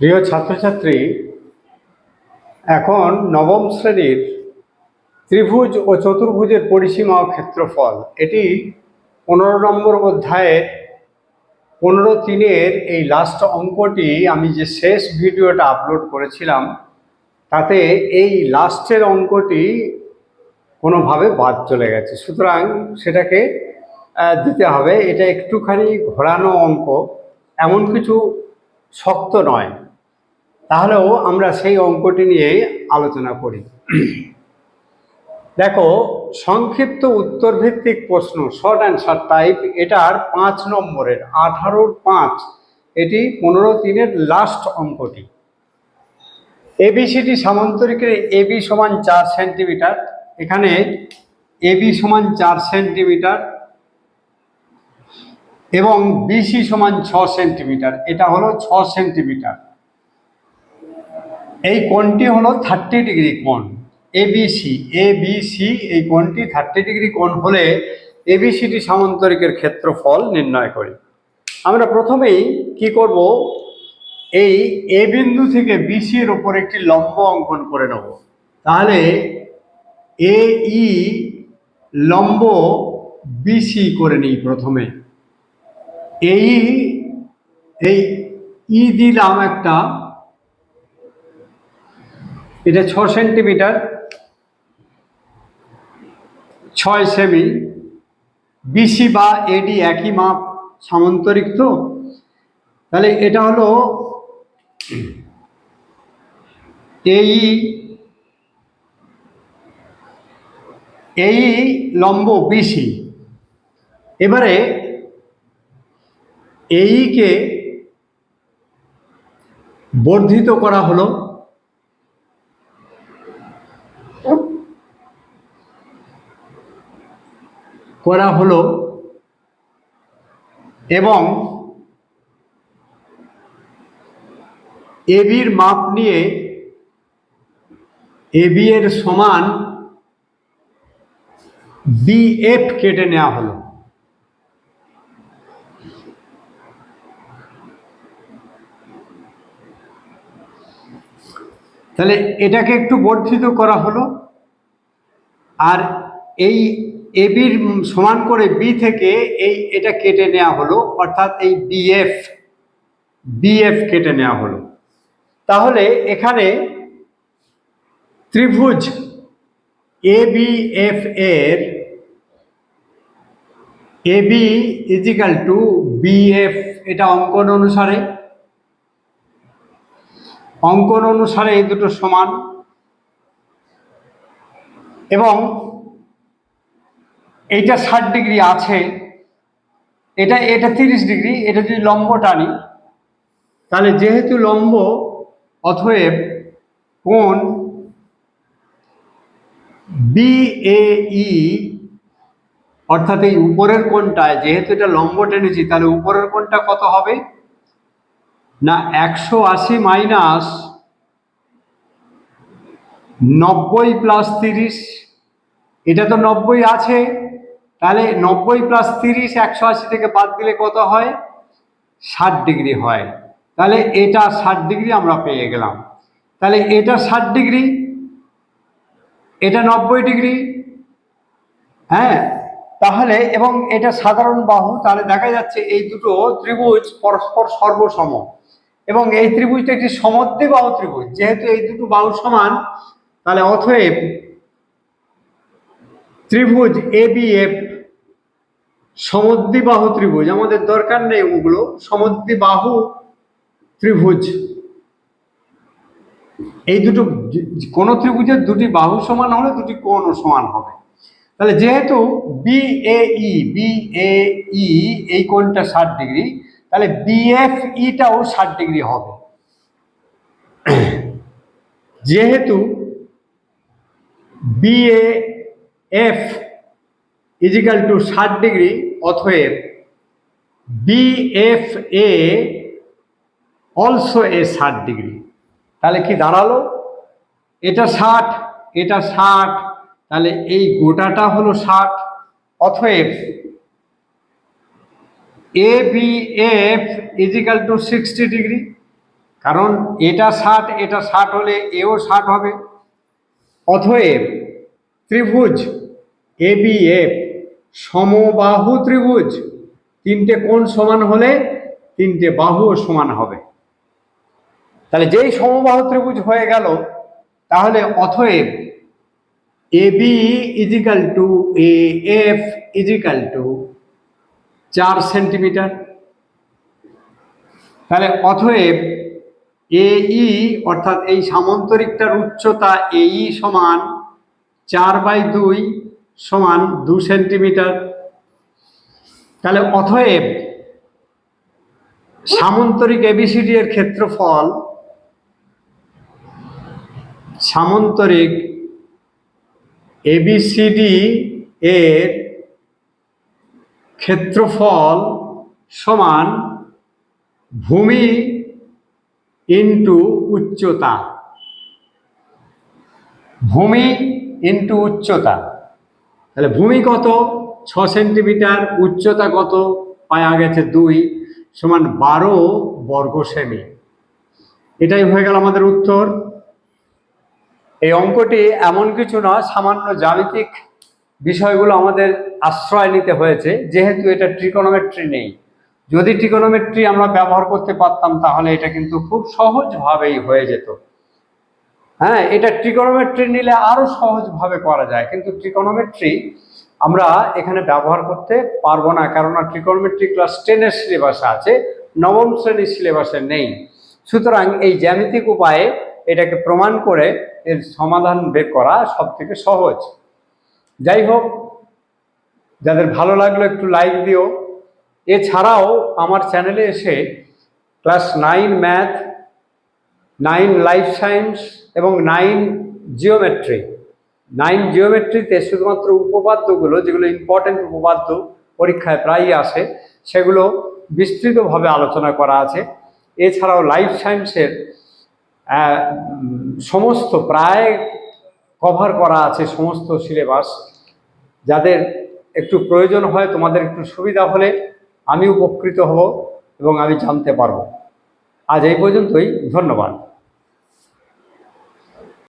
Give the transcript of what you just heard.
প্রিয় ছাত্রছাত্রী, এখন নবম শ্রেণির ত্রিভুজ ও চতুর্ভুজের পরিসীমা ও ক্ষেত্রফল। এটি পনেরো নম্বর অধ্যায়ের পনেরো তিনের এই লাস্ট অঙ্কটি আমি যে শেষ ভিডিওটা আপলোড করেছিলাম, তাতে এই লাস্টের অঙ্কটি কোনোভাবে বাদ চলে গেছে। সুতরাং সেটাকে দিতে হবে। এটা একটুখানি ঘোরানো অঙ্ক, এমন কিছু শক্ত নয়। তাহলেও আমরা সেই অঙ্কটি নিয়েই আলোচনা করি। দেখো, সংক্ষিপ্ত উত্তর ভিত্তিক প্রশ্ন শর্ট অ্যান্সার টাইপ এটার পাঁচ নম্বরের, আঠারোর পাঁচ, এটি পনেরো তিনের লাস্ট অঙ্কটি। এবিসিটি সামান্তরিকের এবি সমান চার সেন্টিমিটার, এখানে এবি সমান চার সেন্টিমিটার এবং বিসি সমান ছ সেন্টিমিটার, এটা হলো ছ সেন্টিমিটার। এই কোণটি হলো থার্টি ডিগ্রি কোণ। এবিসি এবিসি এই কোণটি থার্টি ডিগ্রি কোণ হলে এবিসিটি সামান্তরিকের ক্ষেত্রফল নির্ণয় করি। আমরা প্রথমেই কি করব? এই এ বিন্দু থেকে বিসি এর ওপর একটি লম্ব অঙ্কন করে নেব। তাহলে এ ই লম্ব বিসি করে নিই প্রথমে। এই এই ই দিলাম একটা এটা ছ সেন্টিমিটার, ছয় সেমি বিসি বা এডি একই মাপ সামান্তরিক তো তাহলে এটা হলো এই এই লম্ব বিসি এবারে এইকে বর্ধিত করা হলো করা হলো এবং এবির মাপ নিয়ে এবি এর সমান বিএফ কেটে নেওয়া হলো। তাহলে এটাকে একটু বর্ধিত করা হলো। আর এই এবির সমান করে বি থেকে এই, এটা কেটে নেওয়া হলো, অর্থাৎ এই বিএফ বিএফ কেটে নেওয়া হলো। তাহলে এখানে ত্রিভুজ এ বি এফ এর A B equal to BF এটা অঙ্কন অনুসারে। অঙ্কন অনুসারে এই দুটো সমান। এবং এইটা ষাট ডিগ্রি আছে, এটা এটা তিরিশ ডিগ্রি, এটা যদি লম্ব টানি, তাহলে যেহেতু লম্ব অথয়েব কোণ বিএই অর্থাৎ এই উপরের কোণটায়, যেহেতু এটা লম্ব টেনেছি, তাহলে উপরের কোণটা কত হবে? না, একশো আশি মাইনাস নব্বই প্লাস তিরিশ, এটা তো নব্বই আছে। তাহলে নব্বই প্লাস তিরিশ, একশো আশি থেকে বাদ দিলে কত হয়? ষাট ডিগ্রি হয়। তাহলে এটা ষাট ডিগ্রি আমরা পেয়ে গেলাম। তাহলে এটা ষাট ডিগ্রি, এটা নব্বই ডিগ্রি হ্যাঁ? তাহলে এবং এটা সাধারণ বাহু, তাহলে দেখা যাচ্ছে এই দুটো ত্রিভুজ পরস্পর সর্বসম। এবং এই ত্রিভুজটা একটি সমদ্বিবাহু ত্রিভুজ। যেহেতু এই দুটো বাহু সমান, তাহলে অথব ত্রিভুজ এ বি এফ সমদ্বিবাহু ত্রিভুজ। আমাদের দরকার নেই ওগুলো। সমদ্বিবাহু ত্রিভুজ। এই দুটো কোনো ত্রিভুজের দুটি বাহু সমান হলে দুটি কোণও সমান হবে। তাহলে যেহেতু B A E B A ই এই কোণটা ষাট ডিগ্রি, তাহলে বিএফ ইটাও ষাট ডিগ্রি হবে। যেহেতু বিএ এফ ইজিক্যাল টু ষাট ডিগ্রি অথব বিএফ এ অলসো এ ষাট ডিগ্রি তাহলে কি দাঁড়াল? এটা ষাট এটা ষাট, তাহলে এই গোটাটা হলো ষাট। অথব A B F equal to sixty degree কারণ এটা ষাট এটা ষাট হলে এও ষাট হবে। অতএব ত্রিভুজ এ বি এফ সমবাহু ত্রিভুজ। তিনটে কোণ সমান হলে তিনটে বাহুও সমান হবে। তাহলে যেই সমবাহু ত্রিভুজ হয়ে গেল, তাহলে অতএব A B equal to A F equal to চার সেন্টিমিটার। তাহলে অতএব এই অর্থাৎ এই সামান্তরিকটার উচ্চতা এই সমান চার বাই দুই সমান দু সেন্টিমিটার। তাহলে অতএব সামান্তরিক এবিসিডি এর ক্ষেত্রফল সামান্তরিক এবিসিডি এর ক্ষেত্রফল সমান ভূমি ইন্টু উচ্চতা। ভূমি ইন্টু উচ্চতা। তাহলে ভূমি কত? ছ সেন্টিমিটার, উচ্চতা কত? পাওয়া গেছে দুই, সমান বারো বর্গ সেমি। এটাই হয়ে গেল আমাদের উত্তর। এই অঙ্কটি এমন কিছু না, সামান্য জ্যামিতিক বিষয়গুলো আমাদের আশ্রয় নিতে হয়েছে, যেহেতু এটা ট্রিকোনোমেট্রি নেই। যদি ট্রিকোনোমেট্রি আমরা ব্যবহার করতে পারতাম, তাহলে এটা কিন্তু খুব সহজভাবেই হয়ে যেত। হ্যাঁ এটা ট্রিকোনোমেট্রি নিলে আরও সহজভাবে করা যায়। কিন্তু ট্রিকোনোমেট্রি আমরা এখানে ব্যবহার করতে পারব না, কেননা ট্রিকোনোমেট্রি ক্লাস টেনের সিলেবাসে আছে, নবম শ্রেণির সিলেবাসে নেই। সুতরাং এই জ্যামিতিক উপায়ে এটাকে প্রমাণ করে এর সমাধান বের করা সব থেকে সহজ। যাই হোক, যাদের ভালো লাগল একটু লাইক দিও। এছাড়াও আমার চ্যানেলে এসে class nine math nine life science এবং নাইন জিওমেট্রি। নাইন জিওমেট্রিতে শুধুমাত্র উপপাদ্যগুলো, যেগুলো ইম্পর্টেন্ট উপপাদ্য পরীক্ষায় প্রায়ই আসে, সেগুলো বিস্তৃতভাবে আলোচনা করা আছে। এছাড়াও লাইফ সায়েন্সের সমস্ত প্রায় কভার করা আছে সমস্ত সিলেবাস যাদের একটু প্রয়োজন হয়, তোমাদের একটু সুবিধা হলে আমি উপকৃত হব এবং আমি জানতে পারব। আজ এই পর্যন্তই, ধন্যবাদ।